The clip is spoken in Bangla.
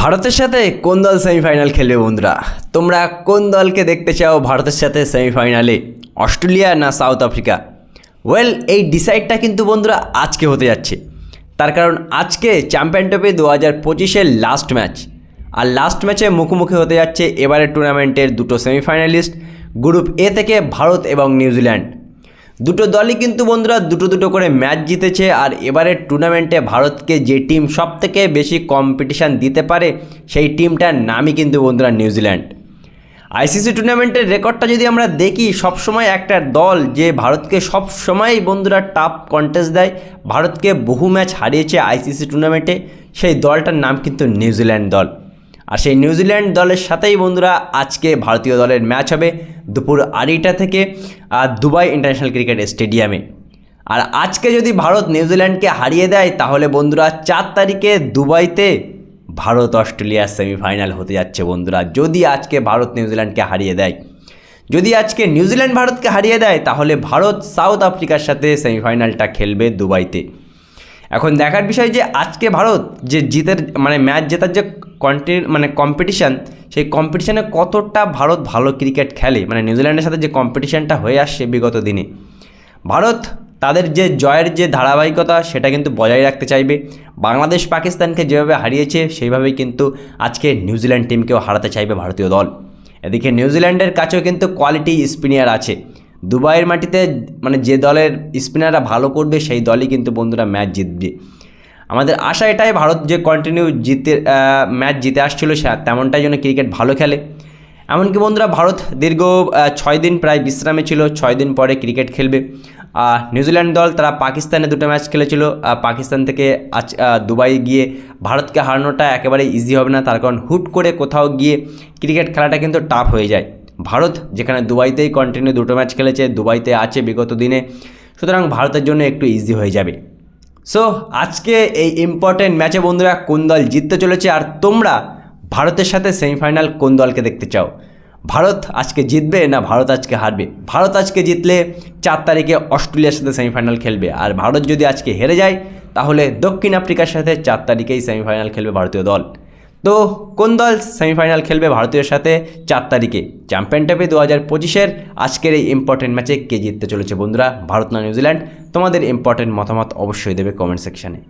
ভারতের সাথে কোন দল সেমিফাইনাল খেলবে বন্ধুরা? তোমরা কোন দলকে দেখতে চাও ভারতের সাথে সেমিফাইনালে অস্ট্রেলিয়া না সাউথ আফ্রিকা? ওয়েল এই ডিসাইডটা কিন্তু বন্ধুরা আজকে হতে যাচ্ছে। তার কারণ আজকে চ্যাম্পিয়ন ট্রফি দু হাজার পঁচিশের লাস্ট ম্যাচ আর লাস্ট ম্যাচে মুখোমুখি হতে যাচ্ছে এবারের টুর্নামেন্টের দুটো সেমিফাইনালিস্ট গ্রুপ এ থেকে ভারত এবং নিউজিল্যান্ড দুটো দলই কিন্তু বন্ধুরা দুটো দুটো করে ম্যাচ জিতেছে আর এবারের টুর্নামেন্টে ভারতকে যে টিম সব থেকে বেশি কম্পিটিশান দিতে পারে, সেই টিমটার নামই কিন্তু বন্ধুরা নিউজিল্যান্ড আইসিসি টুর্নামেন্টের রেকর্ডটা যদি আমরা দেখি, সবসময় একটা দল যে ভারতকে সব সময় বন্ধুরা টাফ কন্টেস্ট দেয়, ভারতকে বহু ম্যাচ হারিয়েছে আইসিসি টুর্নামেন্টে সেই দলটার নাম কিন্তু নিউজিল্যান্ড দল। আর সেই নিউজিল্যান্ড দলের সাথেই বন্ধুরা আজকে ভারতীয় দলের ম্যাচ হবে দুপুর আড়াইটা থেকে আর দুবাই ইন্টারন্যাশনাল ক্রিকেট স্টেডিয়ামে। আর আজকে যদি ভারত নিউজিল্যান্ডকে হারিয়ে দেয়, তাহলে বন্ধুরা চার তারিখে দুবাইতে ভারত অস্ট্রেলিয়ার সেমিফাইনাল হতে যাচ্ছে বন্ধুরা। যদি আজকে ভারত নিউজিল্যান্ডকে হারিয়ে দেয়, যদি আজকে নিউজিল্যান্ড ভারতকে হারিয়ে দেয়, তাহলে ভারত সাউথ আফ্রিকার সাথে সেমিফাইনালটা খেলবে দুবাইতে। এখন দেখার বিষয় যে আজকে ভারত যে জিতের মানে ম্যাচ জেতার যে কন্টি মানে কম্পিটিশান সেই কম্পিটিশানে কতটা ভারত ভালো ক্রিকেট খেলে? মানে নিউজিল্যান্ডের সাথে যে কম্পিটিশানটা হয়ে আসছে বিগত দিনে। ভারত তাদের যে জয়ের যে ধারাবাহিকতা, সেটা কিন্তু বজায় রাখতে চাইবে। বাংলাদেশ পাকিস্তানকে যেভাবে হারিয়েছে, সেইভাবেই কিন্তু আজকে নিউজিল্যান্ড টিমকেও হারাতে চাইবে ভারতীয় দল। এদিকে নিউজিল্যান্ডের কাছেও কিন্তু কোয়ালিটি স্পিনার আছে। দুবাইয়ের মাটিতে মানে যে দলের স্পিনাররা ভালো করবে, সেই দলই কিন্তু বন্ধুরা ম্যাচ জিতবে। আমাদের আশা এটাই, ভারত যে কন্টিনিউ জিতে ম্যাচ জিতে আসছিল সে তেমনটাই জন্য ক্রিকেট ভালো খেলে। এমনকি বন্ধুরা, ভারত দীর্ঘ ছয় দিন প্রায় বিশ্রামে ছিল, ছয় দিন পরে ক্রিকেট খেলবে। নিউজিল্যান্ড দল, তারা পাকিস্তানে দুটো ম্যাচ খেলেছিল। পাকিস্তান থেকে আজ দুবাই গিয়ে ভারতকে হারানোটা একেবারে ইজি হবে না। তার কারণ হুট করে কোথাও গিয়ে ক্রিকেট খেলাটা কিন্তু টাফ হয়ে যায়। ভারত যেখানে দুবাইতেই কন্টিনিউ দুটো ম্যাচ খেলেছে, দুবাইতে আছে বিগত দিনে। সুতরাং ভারতের জন্য একটু ইজি হয়ে যাবে। সো আজকে এই ইম্পর্টেন্ট ম্যাচে বন্ধুরা কোন দল জিততে চলেছে আর তোমরা ভারতের সাথে সেমিফাইনাল কোন দলকে দেখতে চাও? ভারত আজকে জিতবে না ভারত আজকে হারবে? ভারত আজকে জিতলে চার তারিখে অস্ট্রেলিয়ার সাথে সেমিফাইনাল খেলবে। আর ভারত যদি আজকে হেরে যায়, তাহলে দক্ষিণ আফ্রিকার সাথে চার তারিখেই সেমিফাইনাল খেলবে ভারতীয় দল। তো কোন দল সেমিফাইনাল খেলবে ভারতীয় সাথে চার তারিখে? চ্যাম্পিয়ন দু হাজার পঁচিশের আজকের এই ইম্পর্টেন্ট ম্যাচে কে জিততে চলেছে বন্ধুরা? ভারত না নিউজিল্যান্ড? তোমাদের ইম্পর্টেন্ট মতামত অবশ্যই দেবে কমেন্ট সেকশানে